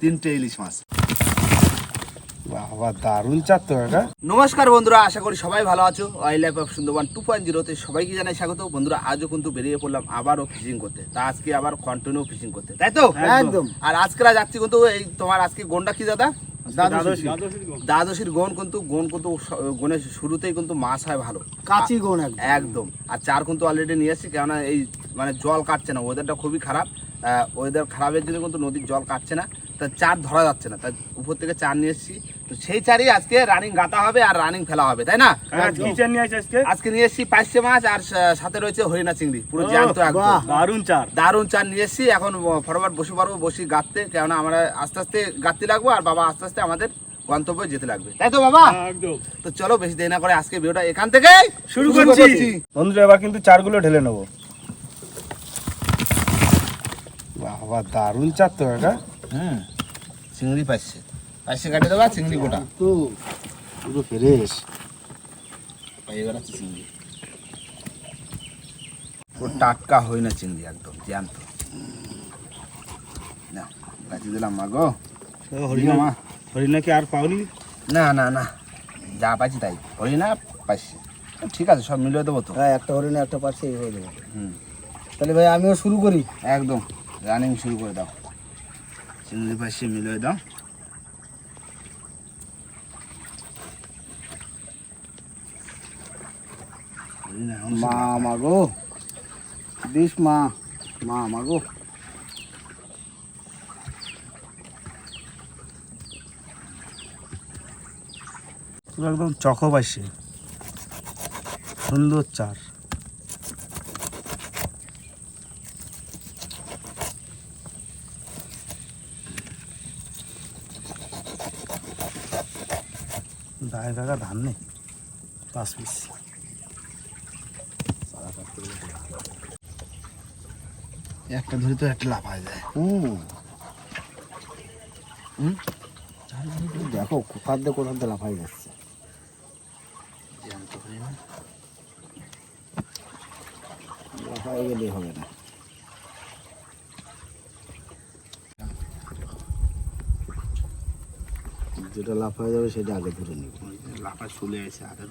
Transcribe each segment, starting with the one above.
তিনটে ইলিশ মাছ। বাবা দারুণ চার তো কাকা নমস্কার বন্ধুরা আশা করি সবাই ভালো আছো। Wildlife of Sundarban two point জিরোতে সবাইকে জানাই স্বাগত। বন্ধুরা আজও কিন্তু বেরিয়ে পড়লাম আবারও ফিশিং করতে। তা আজকে আবার কন্টিনিউ ফিশিং করতে তাই তো? একদম। আর আজকে যাচ্ছি কিন্তু এই তোমার আজকে গন্ডা কি দাদা? দ্বাদশীর গন কিন্তু গন কিন্তু গনের শুরুতেই কিন্তু মাছ হয় ভালো। কাঁচি গুণ একদম। একদম। আর চার কিন্তু অলরেডি নিয়ে এসেছি কেননা এই মানে জল কাটছে না ওয়েদারটা খুবই খারাপ। ওয়েদার খারাপের জন্য কিন্তু নদীর জল কাটছে না। তা চার ধরা যাচ্ছে না তাই উপর থেকে চার নিয়ে এসেছি। তো সেই চারই আজকে রানিং গাতা হবে আর রানিং ফেলা হবে তাই না? আসছে আজকে নিয়ে এসেছি পাঁচশে মাছ আর সাথে রয়েছে হরিণা চিংড়ি পুরো জ্যান্ত দারুণ চার। দারুণ চার নিয়ে এসেছি এখন ফরওয়ার্ড বসে পারব বসি গাঁততে কেননা আমরা আস্তে আস্তে গাঁততে লাগবো আর বাবা আস্তে আস্তে আমাদের গন্তব্যে যেতে লাগবে। তাই তো বাবা? একদম। তো চলো বেশি দেরি না করে আজকে ভিডিওটা এখান থেকে শুরু করছি। বন্ধুরা এবার কিন্তু চারগুলো ঢেলে নেব। বাবা দারুণ চার তো কাকা। হুম চিংড়ি পাইছে। পাইছে কাটে দেবা চিংড়ি গোটা। তো পুরো ফ্রেশ পাইয়ে বেড়াচ্ছে চিংড়ি। পুরো টাটকা হই না চিংড়ি একদম জ্যান্ত। না কাটি দিলাম মা গো। হরিণা মা। হরিণা কি আর পাওনি? না না না যা পাইছি তাই। না পাইছি। ঠিক আছে সব মিলিয়ে দেবো তো। হ্যাঁ একটা হরিণা একটা পাশে হয়ে যাবে। হুম। তাহলে ভাই আমিও শুরু করি। একদম রানিং শুরু করে দাও। চিংড়ি পাশে মিলিয়ে দাও মা মাগো দিস মা মা মাগো একদম চকো পাইছে সুন্দর চার। দায় কাকা ধান নেই পাঁচ পিস। একটা ধরে তো একটা লাফায় যায়। হুম হুম? দেখো কোথার দিয়ে কোথার দিয়ে লাফাই যাচ্ছে। জ্যান্ত হরিণা লাফাই গেলে হবে না। যেটা লাফাই যাবে সেটা আগে ধরে নিব। লাফা চলে আছে আগে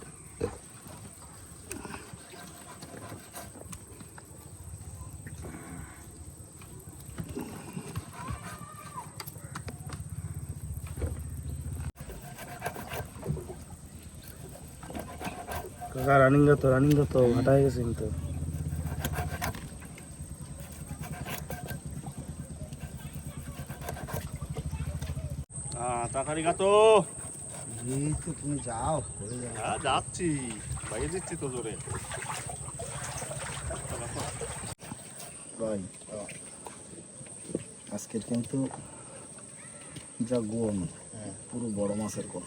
রানিং তো রানিং তো ঘাটাই গেছে কিন্তু। তাড়াতাড়ি তো এই তো তুমি যাও হয়ে হ্যাঁ যাচ্ছি। বাইরে তো জোরে। ভাই আজকের কিন্তু যা গোন পুরো বড় মাছের কোন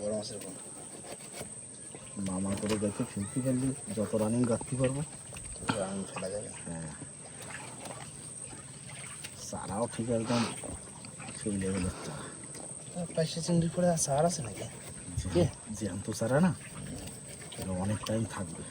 বড় মাছের কোন মামা করে দেখে ফেলতে পারলে যত রানিং গাঁথতে পারব। রানিং ফেলা যাবে। হ্যাঁ। সারাও ঠিক একদম সেই লেভেলের চা। পাশে চিংড়ির পরে সার আছে নাকি কে? জ্যান্ত সারা না অনেক টাইম থাকবে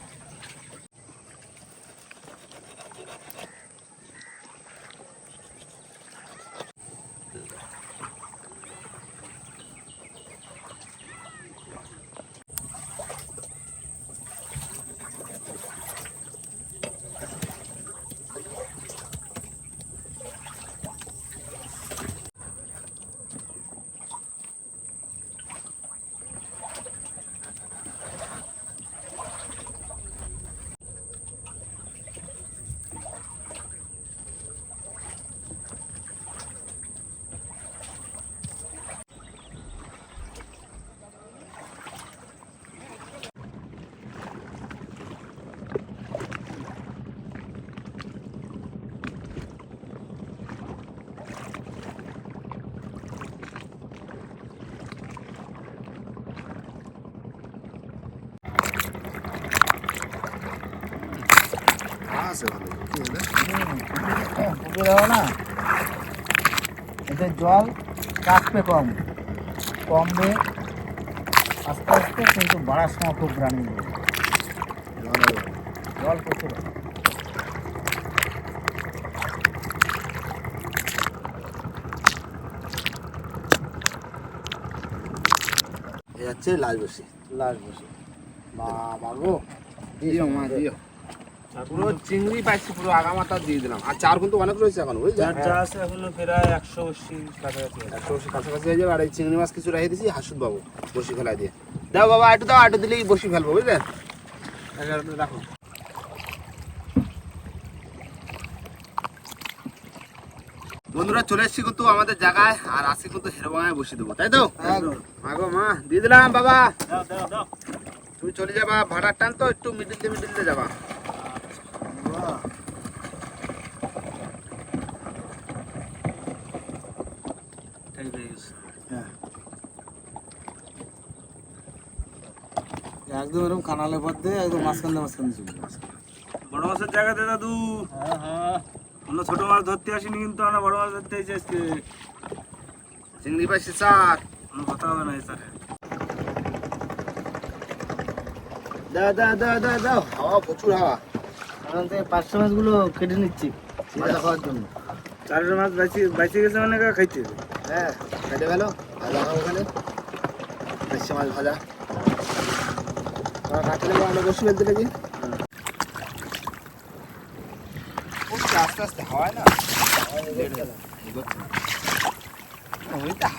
না জল কাটবে কম কমবে আস্তে আস্তে কিন্তু বাড়ার সময় খুব গ্রামীণ জল প্রচুর যাচ্ছে লাল বসে লাল বসে বাবা দিও মা দিও। পুরো চিংড়ি পাইছি পুরো আগামাতা দিয়ে দিলাম। আর চার কিন্তু অনেক রয়েছে এখন বুঝলি? আছে এখনও প্রায় একশো আশি কাছাকাছি একশো আশি কাছাকাছি হয়ে যাবে আর এই চিংড়ি মাছ কিছু রেখে দিছি হাসুদ বাবু বসি দিয়ে। দাও বাবা একটু দাও একটু দিলেই বসি ফেলব রাখো। বন্ধুরা চলে এসেছি কিন্তু আমাদের জায়গায় আর আজকে কিন্তু হেরোবাঙায় বসে দেবো তাই তো? মাগো মা দিয়ে দিলাম বাবা। তুমি চলে যাবা ভাড়ার টান তো একটু মিডিল দিয়ে মিডিল দিয়ে যাবা। একদম এরকম কানালে পথে একদম মাঝখান দিয়ে মাঝখান দিয়ে বড় মাছের জায়গাতে দাদু। হ্যাঁ হ্যাঁ। আমরা ছোট মাছ ধরতে আসিনি কিন্তু আমরা বড় মাছ ধরতে এসে আজকে। চিংড়ি পাইছি চার কোনো কথা হবে না স্যার। দাও দাও দাও দাও দাও। হাওয়া প্রচুর হাওয়া। ওখান থেকে পাঁচশো মাছগুলো কেটে নিচ্ছি ভাজা খাওয়ার জন্য। চারটে মাছ বাইচে বাইচে গেছে মানে কা খাইতে? হ্যাঁ কেটে গেল ভাজা ওখানে পাঁচশো মাছ ভাজা তোরা কাটলে আমরা বসে ফেলতে দেখি না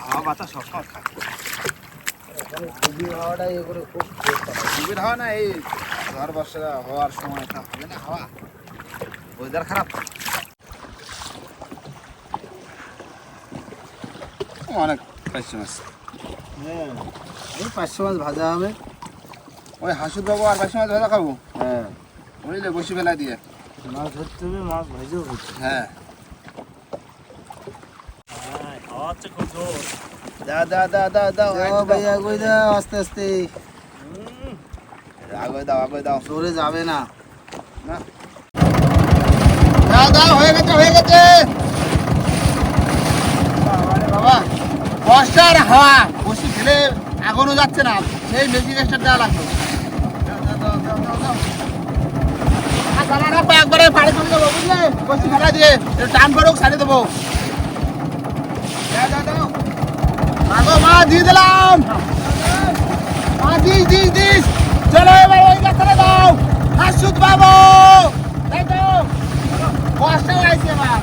হাওয়া হাওয়াটা করে না এই বর্ষা হওয়ার হবে না হাওয়া খারাপ অনেক পাঁচশো মাছ। হ্যাঁ এই পাঁচশো মাছ ভাজা হবে। ওই হাসুর বাবু আর পাইছি মাছ ভাজা খাব? হ্যাঁ। বুঝলে বসি বেলা দিয়ে। মাছ ধরতে হবে মাছ ভাজেও হ্যাঁ। হচ্ছে দা দা দা দা দাও দাও ভাই আগে দাও আস্তে আস্তে। আগে দাও আগে দাও। সরে যাবে না। দাও দাও হয়ে গেছে হয়ে গেছে। বাবা বর্ষার হাওয়া। বসি ফেলে আগুনও যাচ্ছে না। সেই মেজিক এক্সটার দেওয়া লাগতো দাও, দাও, দাও, দাও, দাও, দাও। মা, দিয়ে দিলাম। মা, দিস দিস দিস। দাও। এবার।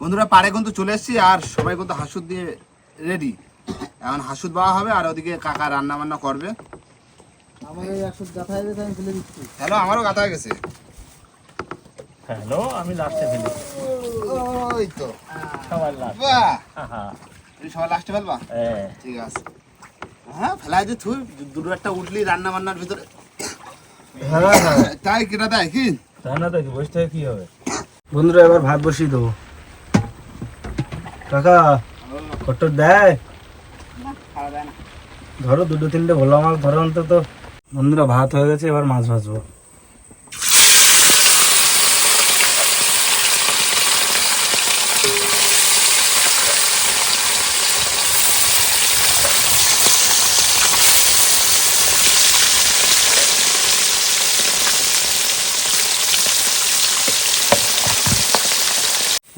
বন্ধুরা, পাড়ে কিন্তু চলে এসেছি, আর সবাই কিন্তু হাসুদ দিয়ে রেডি। এখন হাসুদ বাবা হবে, আর ওদিকে কাকা রান্না বান্না করবে। আমার এই একশো গাথা গেছে আমি ফেলে দিচ্ছি। হ্যালো আমারও হয়ে গেছে। হ্যালো আমি লাস্টে ফেলি ওই তো। সবার লাস্ট। বাহ! তুমি সবাই লাস্টে ফেলবা? হ্যাঁ। ঠিক আছে। হ্যাঁ ফেলাই যে তুই দুটো একটা উঠলি রান্না বান্নার ভিতরে। হ্যাঁ হ্যাঁ। তাই কিনা তাই কি? তাই বসে থেকে কি হবে? বন্ধুরা এবার ভাত বসিয়ে দেবো। কাকা দেয়? ধরো দুটো তিনটে ভোলা মাছ ধরো অন্তত। বন্ধুরা ভাত হয়ে গেছে এবার মাছ ভাজবো।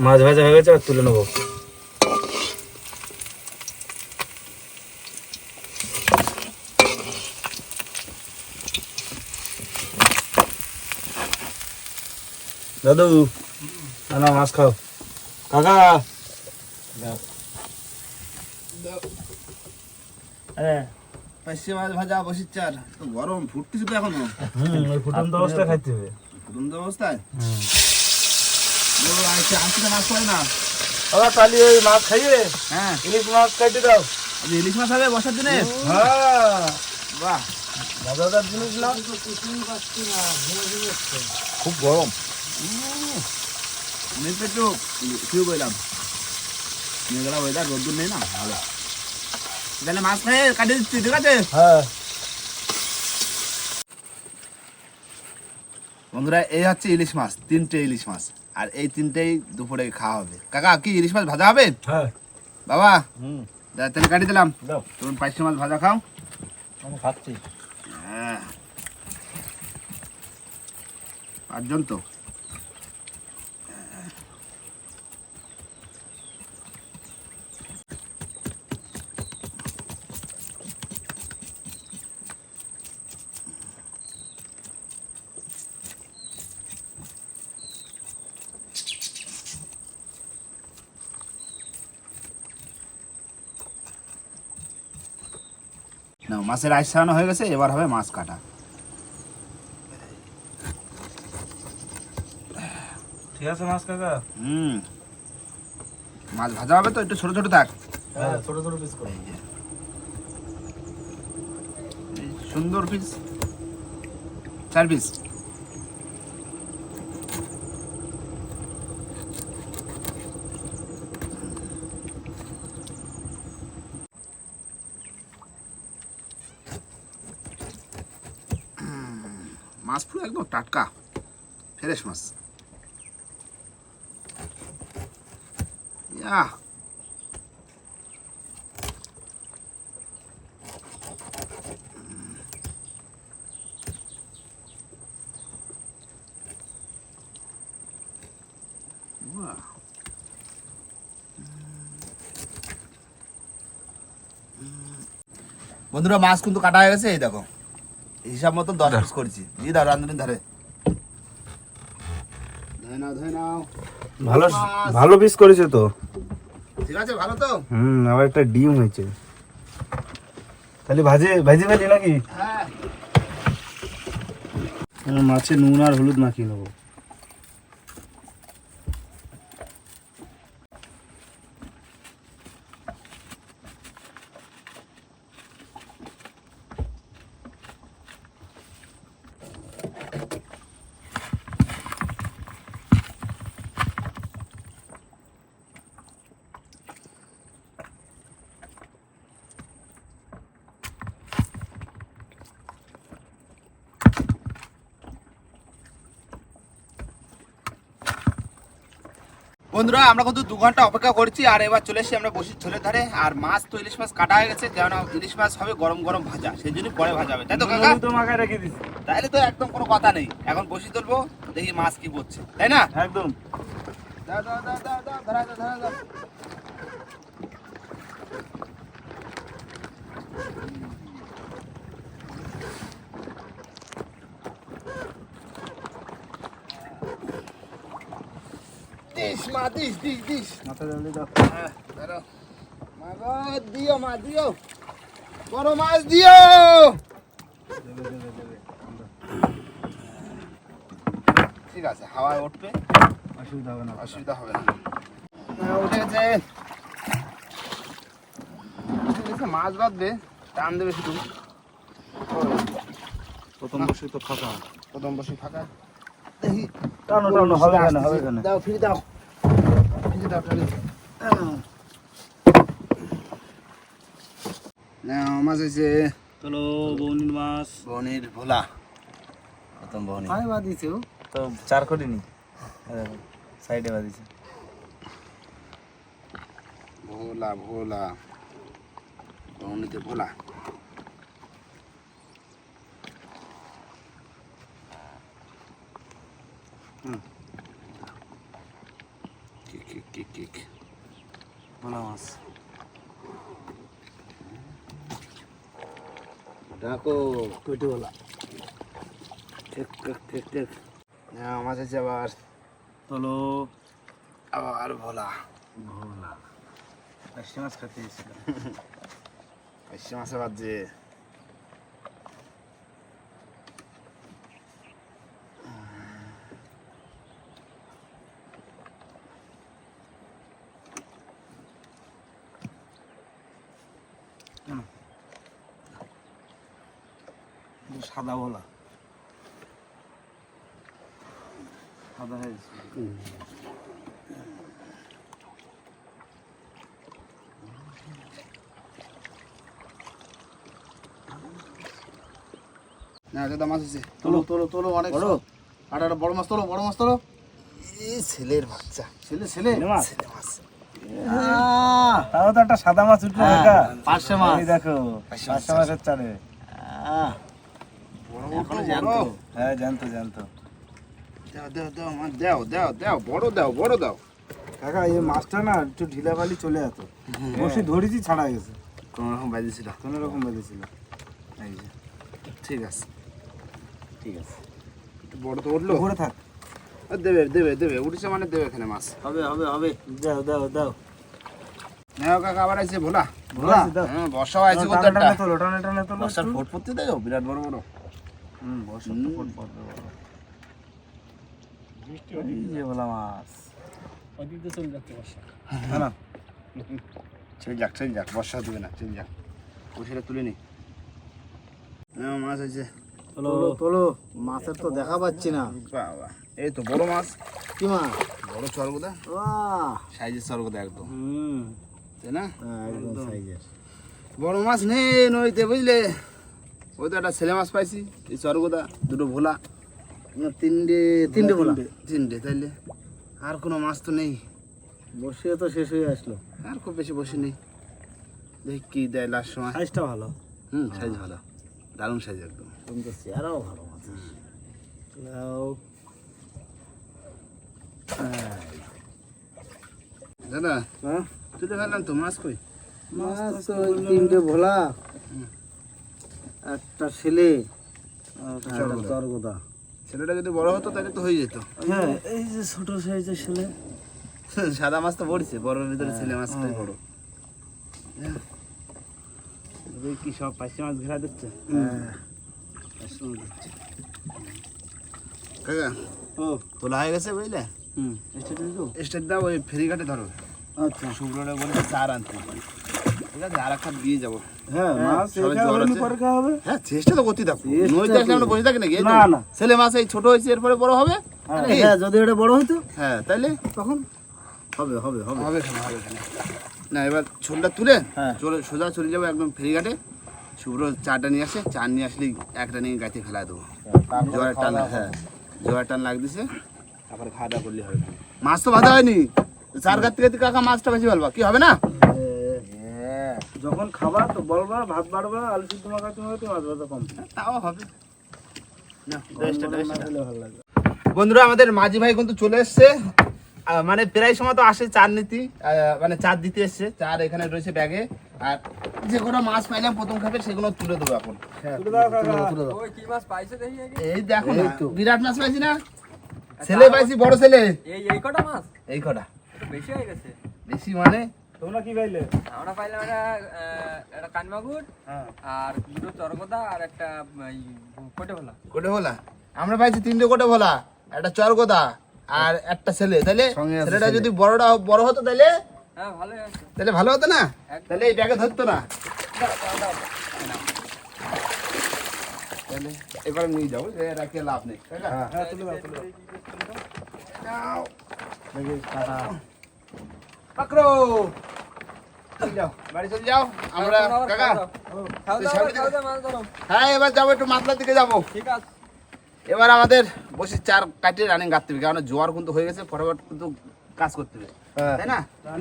মাছ ভাজা হয়ে গেছে আর তুলে নেব। দাদু না না মাছ খাও। কাকা। হ্যাঁ মাছ ভাজা বসির চার গরম ফুটতেছে তো এখনও। ফুটন্ত অবস্থা খাইতে হবে। ফুটন্ত অবস্থায়? ও, মাছ পাই না। আবার কালি ওই মাছ খাইয়ে হ্যাঁ। ইলিশ মাছ খাইতে দাও। ইলিশ মাছ হবে বসার দিনে হ্যাঁ। বাহ। মজাদার জিনিস না? খুব গরম। মেঘ একটু শুরু করলাম। মেঘলা ওয়েদার রোদ্দুর নেই না? ভালো তাহলে মাছ খেয়ে কাটিয়ে দিচ্ছি ঠিক আছে? হ্যাঁ। বন্ধুরা এই হচ্ছে ইলিশ মাছ তিনটে ইলিশ মাছ। আর এই তিনটেই দুপুরে খাওয়া হবে। কাকা কি ইলিশ মাছ ভাজা হবে? হ্যাঁ। বাবা হুম। তাহলে কাটিয়ে দিলাম। তুমি পাঁচশো মাছ ভাজা খাও। আমি খাচ্ছি। হ্যাঁ। পাঁচজন তো না মাছের আইস ছাড়ানো হয়ে গেছে এবার হবে মাছ কাটা। ঠিক আছে মাছ কাকা। হুম। মাছ ভাজা হবে তো একটু ছোট ছোট থাক। হ্যাঁ ছোট ছোট পিস করে এই সুন্দর পিস চার পিস মাছ পুরো একদম টাটকা ফ্রেশ মাছ ইয়া। বন্ধুরা মাছ কিন্তু কাটা হয়ে গেছে এই দেখো। হিসাব মতো দশ পিস করছি। জি দাও রান্ধুনি ধারে ভালো ভালো পিস করেছে তো। ঠিক আছে ভালো তো? হুম আবার একটা ডিম হয়েছে। তাহলে ভাজে ভাজি ফেলি নাকি? হ্যাঁ। মাছে নুন আর হলুদ মাখিয়ে নেব। বন্ধুরা আমরা কিন্তু দু ঘণ্টা অপেক্ষা করছি আর এবার চলে এসেছি আমরা বসি ঝোলের ধারে। আর মাছ তো ইলিশ মাছ কাটা হয়ে গেছে যেন ইলিশ মাছ হবে গরম গরম ভাজা সেই জন্য পরে ভাজা হবে। তাই তো কাকা? তো রেখে দিচ্ছি তাহলে তো একদম কোনো কথা নেই। এখন বসি তুলবো দেখি মাছ কি করছে। তাই না? একদম। দাও দাও দাও দাও দাও ধরা দাও ধরা দাও দিস মা দিস দিস দিস। মাথা জলদি দাও। হ্যাঁ, ধরো। মা গো, দিও মা দিও। বড় মাছ দিও। ঠিক আছে হাওয়ায় উঠবে। অসুবিধা হবে না। অসুবিধা হবে না। হ্যাঁ, উঠে গেছে উঠে মাছ বাঁধবে টান দেবে শুধু। প্রথম বসে তো ফাঁকা। প্রথম বসে ফাঁকা। দেখি টানো টানো হবে কেন হবে কেন? দাও ফিরে দাও। মাছ হয়েছে চলো বৌনির মাছ। বনির ভোলা। প্রথম বনি। বাদিছে ও। তো চার করিনি সাইডে বাদিছে ভোলা ভোলা। বনিতে ভোলা হুম কিক কিক কিক কিক ভোলা মাছ। ডাকো। কইটে বলা ঠিক ঠিক ঠিক ঠিক। না মাছ আছে আবার। চলো। আবার ভোলা। ভোলা। মিষ্টি মাছ খেতে এসেছিলাম মাছ আবার বাজছে সাদা ভোলা সাদা হয়ে দাদা মাছ আছে তোলো। তোলো তোলো অনেক বড়? আর একটা বড় মাছ তোলো বড় মাছ তোলো। এই ছেলের বাচ্চা। ছেলে ছেলে। ছেলে মাছ? মাছ। তাও তো একটা সাদা মাছ উঠল হ্যাঁ, পার্শে মাছ। দেখো পার্শে পাঁচশো মাছ। মাছের চারে আহ, বড় এখনও বড় জ্যান্ত। বড়। হ্যাঁ জানতো জানতো দাও দাও দাও মা দাও দাও দাও বড় দাও বড় দাও। কাকা এই মাছটা না একটু ঢিলা বালি চলে যেত বসে ধরেছি ছাড়া গেছে। কোন রকম বাজেছিল। কোনো রকম বেঁধেছিল এই যে ঠিক আছে। ঠিক আছে। একটু বড় তো উঠল। ঘুরে থাক। দেবে দেবে দেবে উঠেছে মানে দেবে এখানে মাছ। হবে হবে হবে। দাও দাও দাও। নেও কাকা আবার আছে ভোলা। ভোলা? হ্যাঁ বর্ষাও আছে কিন্তু টানে একটা টানে তোলো টানে টানে তোলো বর্ষার ফোট পড়তে দেখো বিরাট বড় বড়। হুম বর্ষার তো পড়বে এই যে ভোলা মাছ। না। চল যাক চল যাক বর্ষা দেবে না চল যাক। বসে তুলে নি। নেও মাছ আছে। তোলো তোলো। মাছের তো দেখা পাচ্ছি না। বাবা এই তো বড় মাছ। কি মাছ? বড় চরগোদা। বাহ। সাইজের চরগোদা একদম। হুম। তাই না? হ্যাঁ, একদম সাইজের। বড় মাছ নেই নইতে বুঝলে? ওই তো একটা ছেলে মাছ পাইছি এই চরগোদা দুটো ভোলা। তিনটে তিনটে ভোলা। তিনটে তাইলে। আর কোনো মাছ তো নেই। বসিয়ে তো শেষ হয়ে আসলো। আর খুব বেশি বসে নেই। দেখি কি দেয় লাস্ট সময়। সাইজটা ভালো। হুম সাইজ ভালো। দারুণ সাইজ একদম। কিন্তু চেহারাও ভালো দাদা হ্যাঁ? তুলে ফেললাম তো মাছ কই? মাছ তো তিনটে ভোলা। একটা ছেলে চরগোদা। চরগোদা। ছেলেটা যদি বড় হতো তাহলে তো হয়ে যেত। হ্যাঁ এই যে ছোট সাইজের ছেলে। সাদা মাছ তো পড়ছে বড়ের ভিতরে ছেলে মাছটাই বড়। কি সব মাছ ঘেরা দিচ্ছে? হ্যাঁ কাকা ও। তোলা হয়ে গেছে বুঝলে? হুম স্টেট দাও ওই ফেরিঘাটে ধরো। আচ্ছা। শুক্রটা বলতে চার আনতে। ঠিক আছে আর একটা দিয়ে যাব। হ্যাঁ মাছ। পরে খাওয়া হবে। হ্যাঁ চেষ্টা তো করতে থাকো। নইতে আসলে আমরা বসে থাকি নাকি? না, না। ছেলে মাছ এই ছোট হয়েছে এরপরে বড় হবে? হ্যাঁ। যদি এটা বড় হইতো তাইলে? তখন হবে হবে হবে। হবে হবে না এবার ছোলটা তুলে। চলে সোজা চলে যাব একদম ফেরিঘাটে। শুভ্র চাটা নিয়ে আসে চা নিয়ে আসলেই একটা নিয়ে গাছে ফেলা দেবো। জোয়ার টান হ্যাঁ জোয়ার টান লাগতেছে। তারপরে খাওয়া দাওয়া করলে হবে। মাছ তো ভাজা হয়নি। চার গাছ থেকে কাকা মাছটা বেশি ভালো কি হবে না? যখন খাবা তো বলবা ভাত বাড়বা আলু সিদ্ধ মাখাতে হবে তো মাছ ভাজা কম। তাও হবে। বন্ধুরা আমাদের মাঝি ভাই কিন্তু চলে এসছে। মানে প্রায় সময় তো আসে চার নীতি মানে চার দিতে এসছে। চার এখানে রয়েছে ব্যাগে। আর যে কোনো মাছ পাইলাম প্রথম খাবে সেগুলো তুলে দেবো এখন। তুলে দাও কাকা। ওই কি মাছ পাইছো এই দেখো বিরাট মাছ পাইছি না? ছেলে পাইছি বড় ছেলে? এই এই কটা মাছ? এই কটা। বেশি হয়ে গেছে। বেশি মানে? তোমরা কি পাইলে? আমরা পাইলাম একটা একটা কানমাগুর হ্যাঁ। আর দুটো চরকদা আর একটা কোটে ভোলা কোটে ভোলা আমরা পাইছি তিনটে কোটে ভোলা একটা চরগোদা আর একটা ছেলে। তাহলে ছেলেটা যদি বড়টা বড় হতো তাহলে হ্যাঁ তাহলে ভালো হতো না? তাহলে এই ব্যাগে ধরতো না। তাহলে এবারে নিয়ে যাব যে রাখিয়ে লাভ নেই তাই হ্যাঁ তুলে দাও তুলে দাও। পাকড়ো। বাড়ি চলে যাও। আমরা কাকা। হ্যাঁ এবার যাব একটু মাতলার দিকে যাব। ঠিক আছে। এবার আমাদের বসে চার কাটিয়ে রানিং কাটতে হবে কারণ জোয়ার কিন্তু হয়ে গেছে পরবর্তী কিন্তু কাজ করতে হবে। হ্যাঁ। তাই না?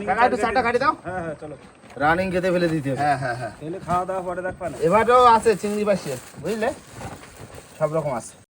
কাকা একটু চারটা কাটি দাও। হ্যাঁ হ্যাঁ চলো। রানিং খেতে ফেলে দিতে হবে। হ্যাঁ হ্যাঁ হ্যাঁ। খাওয়া দাওয়া পরে দেখবা না। এবারেও আছে চিংড়ি বাসি বুঝলে? সব রকম আছে।